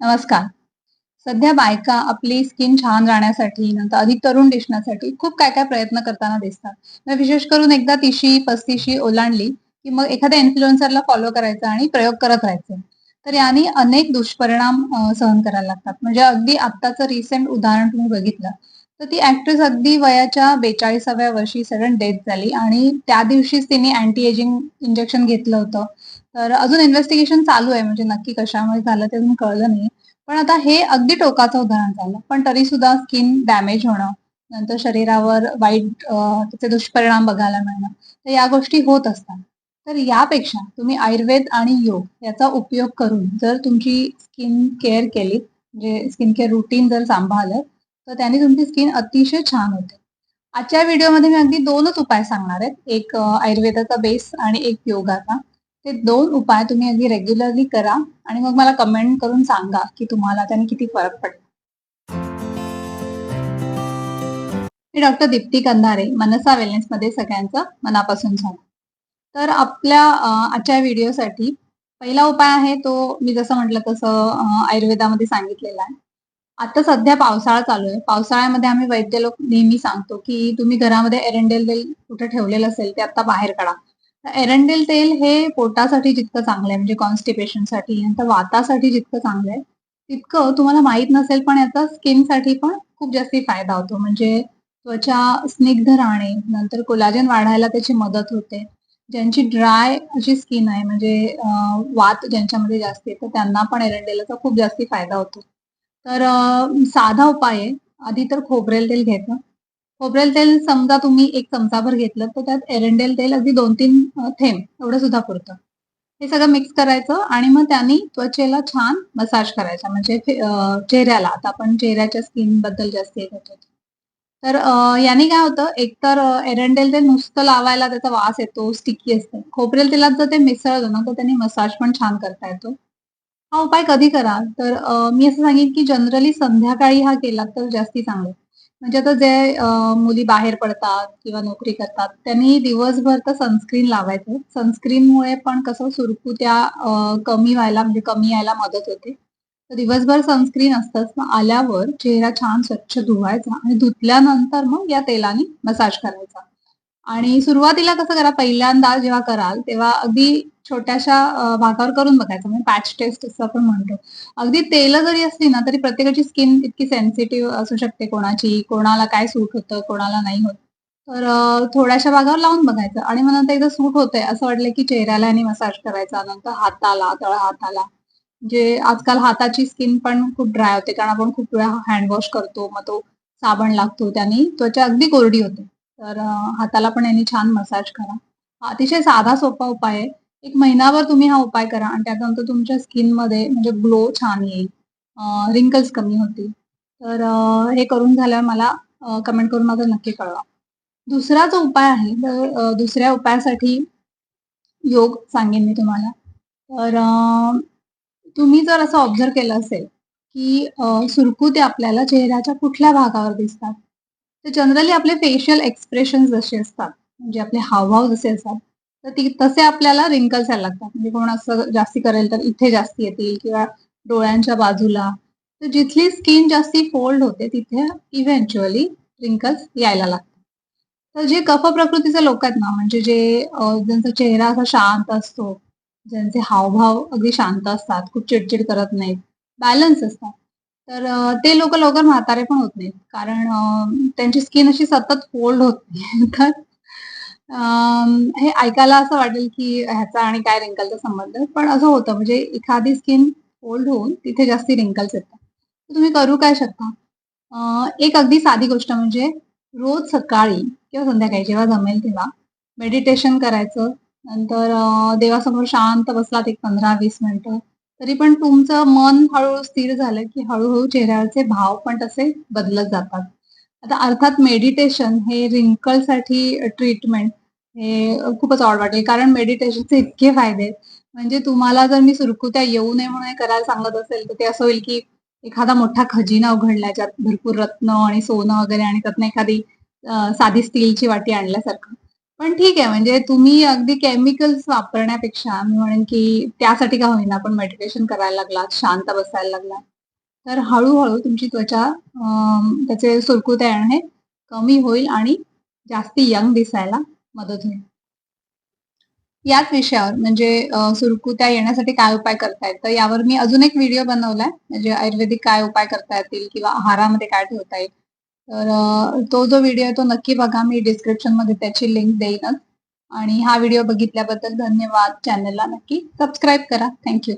नमस्कार. सध्या बायका आपली स्किन छान राहण्यासाठी नंतर अधिक तरुण दिसण्यासाठी खूप काय काय प्रयत्न करताना दिसतात. मग विशेष करून एकदा तिशी पस्तीशी ओलांडली की मग एखाद्या इन्फ्लुएन्सरला फॉलो करायचं आणि प्रयोग करत राहायचे. तर याने अनेक दुष्परिणाम सहन करायला लागतात. म्हणजे अगदी आत्ताचं रिसेंट उदाहरण तुम्ही बघितलं. तर ती ऍक्ट्रेस अगदी वयाच्या बेचाळीसाव्या वर्षी सडन डेथ झाली आणि त्या दिवशीच तिने अँटी एजिंग इंजेक्शन घेतलं होतं. तर अजून इन्व्हेस्टिगेशन चालू आहे म्हणजे नक्की कशामुळे झालं ते अजून कळलं नाही. पण आता हे अगदी टोकाचं उदाहरण झालं. पण तरी सुद्धा स्किन डॅमेज होणं नंतर शरीरावर वाईट त्याचे दुष्परिणाम बघायला मिळणं तर या गोष्टी होत असतात. तर यापेक्षा तुम्ही आयुर्वेद आणि योग याचा उपयोग करून जर तुमची स्किन केअर केली म्हणजे स्किन केअर रुटीन जर सांभाळलं तर त्याने तुमची स्किन अतिशय छान होते. आजच्या व्हिडिओमध्ये मी अगदी दोनच उपाय सांगणार आहेत. एक आयुर्वेदाचा बेस आणि एक योगाचा. ते दोन उपाय तुम्ही अगदी रेग्युलरली करा आणि मग मला कमेंट करून सांगा की तुम्हाला त्याने किती फरक पडला. मी डॉक्टर दीप्ती कंधारे मनसा वेलनेस मध्ये सगळ्यांचं मनापासून झालं तर आपल्या आजच्या व्हिडिओसाठी पहिला उपाय आहे तो मी जसं म्हटलं तसं आयुर्वेदामध्ये सांगितलेला आहे. आता सध्या पावसाळा चालू आहे. पावसाळ्यामध्ये आम्ही वैद्य लोक नेहमी सांगतो की तुम्ही घरामध्ये एरंडेल कुठे ठेवलेलं असेल ते आता बाहेर काढा. एरंडेल तेल हे पोटासाठी जितकं चांगलं आहे म्हणजे कॉन्स्टिपेशनसाठी नंतर वातासाठी जितकं चांगलं आहे तितकं तुम्हाला माहीत नसेल पण याचा स्किनसाठी पण खूप जास्ती फायदा होतो. म्हणजे त्वचा स्निग्ध राहणे नंतर कोलाजन वाढायला त्याची मदत होते. ज्यांची ड्राय अशी स्किन आहे म्हणजे वात ज्यांच्यामध्ये जास्त येतं त्यांना पण एरंडेलाचा खूप जास्ती फायदा होतो. तर साधा उपाय आहे. आधी तर खोबरेल तेल घ्यायचं खोबरेल तेल समजा तुम्ही एक चमचाभर घेतलं तर त्यात एरंडेल तेल अगदी दोन तीन थेंब एवढं सुद्धा पुरतं. हे सगळं मिक्स करायचं आणि मग त्यांनी त्वचेला छान मसाज करायचा. म्हणजे चेहऱ्याला. आता आपण चेहऱ्याच्या स्किनबद्दल जास्त येत होतो तर याने काय होतं एकतर एरंडेल तेल नुसतं लावायला त्याचा वास येतो स्टिकी असते. खोबरेल तेलात जर ते मिसळलं ना तर त्यांनी मसाज पण छान करता येतो. हा उपाय कधी करा तर मी असं सांगेन की जनरली संध्याकाळी हा केला तर जास्ती चांगलं. म्हणजे आता जे मुली बाहेर पडतात किंवा नोकरी करतात त्यांनी दिवसभर तर सनस्क्रीन लावायचं. सनस्क्रीनमुळे पण कसं सुरकुत्या कमी व्हायला म्हणजे कमी यायला मदत होते. तर दिवसभर सनस्क्रीन असतंच. मग आल्यावर चेहरा छान स्वच्छ धुवायचा आणि धुतल्यानंतर मग या तेलाने मसाज करायचा. आणि सुरुवातीला कसं करा पहिल्यांदा जेव्हा कराल तेव्हा अगदी छोट्याशा भागावर करून बघायचं. म्हणजे पॅच टेस्ट असं आपण म्हणतो. अगदी तेल जरी असली ना तरी प्रत्येकाची स्किन इतकी सेन्सिटिव्ह असू शकते कोणाची कोणाला काय सूट होतं कोणाला नाही होत. तर थोड्याशा भागावर लावून बघायचं. आणि मग नंतर एकदा सूट होतंय असं वाटलं की चेहऱ्याला आणि मसाज करायचा. नंतर हाताला तळ हाताला. म्हणजे आजकाल हाताची स्किन पण खूप ड्राय होते. कारण आपण खूप वेळा हँडवॉश करतो मग तो साबण लागतो त्याने त्वचा अगदी कोरडी होते. तर हाताला पण यांनी छान मसाज करा. अतिशय साधा सोपा उपाय आहे. एक महिनाभर तुम्ही हा उपाय करा आणि त्यानंतर तुमच्या स्किनमध्ये म्हणजे ग्लो छान येईल. रिंकल्स कमी होतील. तर हे करून झाल्यावर मला कमेंट करून माझं नक्की कळवा. दुसरा जो उपाय आहे तर दुसऱ्या उपायासाठी योग सांगेन मी तुम्हाला. तर तुम्ही जर असं ऑब्झर्व केलं असेल की सुरकुते आपल्याला चेहऱ्याच्या कुठल्या भागावर दिसतात तर जनरली आपले फेशियल एक्सप्रेशन जसे असतात म्हणजे आपले हावभाव जसे असतात तर ती तसे आपल्याला रिंकल्स यायला लागतात. म्हणजे कोण असं जास्ती करेल तर इथे जास्ती येतील किंवा डोळ्यांच्या बाजूला. तर जिथली स्किन जास्ती फोल्ड होते तिथे इव्हेंच्युअली रिंकल्स यायला लागतात. तर जे कफ प्रकृतीचे लोक आहेत ना म्हणजे जे ज्यांचा चेहरा असा शांत असतो ज्यांचे हावभाव अगदी शांत असतात खूप चिडचिड करत नाहीत बॅलन्स असतात. तर ते लोक लवकर म्हातारे पण होत नाहीत. कारण त्यांची स्किन अशी सतत फोल्ड होत नाही. तर हे ऐकायला असं वाटेल की ह्याचा आणि काय रिंकलचा संबंध पण असं होतं म्हणजे एखादी स्किन ओल्ड होऊन तिथे जास्ती रिंकल्स येतात. तुम्ही करू काय शकता? एक अगदी साधी गोष्ट म्हणजे रोज सकाळी किंवा संध्याकाळी जेव्हा जमेल तेव्हा मेडिटेशन करायचं. नंतर देवासमोर शांत बसलात एक पंधरा वीस मिनिटं तरी पण तुमचं मन हळूहळू स्थिर झालं की हळूहळू चेहऱ्यावरचे भाव पण तसे बदलत जातात. आता अर्थात मेडिटेशन हे रिंकलसाठी ट्रीटमेंट हे खूपच आवड वाटेल कारण मेडिटेशनचे इतके फायदे आहेत. म्हणजे तुम्हाला जर मी सुरकुत्या येऊ नये म्हणून करायला सांगत असेल तर ते असं होईल की एखादा मोठा खजिना उघडला ज्यात भरपूर रत्न आणि सोनं वगैरे आणि त्यातनं एखादी साधी स्टीलची वाटी आणल्यासारखं. पण ठीक आहे म्हणजे तुम्ही अगदी केमिकल्स वापरण्यापेक्षा मी म्हणेन की त्यासाठी का होईना पण मेडिटेशन करायला लागलात शांत बसायला लागलात तर हळूहळू तुमची त्वचा त्याचे सुरकुत्या येणं हे कमी होईल आणि जास्ती यंग दिसायला मदत होईल. याच विषयावर म्हणजे सुरकुत्या येण्यासाठी काय उपाय करता तर यावर मी अजून एक व्हिडिओ बनवलाय म्हणजे आयुर्वेदिक काय उपाय करता येतील किंवा आहारामध्ये काय ठेवता येईल? तर तो जो व्हिडिओ आहे तो नक्की बघा मी डिस्क्रिप्शनमध्ये त्याची लिंक देईनच. आणि हा व्हिडिओ बघितल्याबद्दल धन्यवाद चॅनलला नक्की सबस्क्राईब करा. थँक्यू.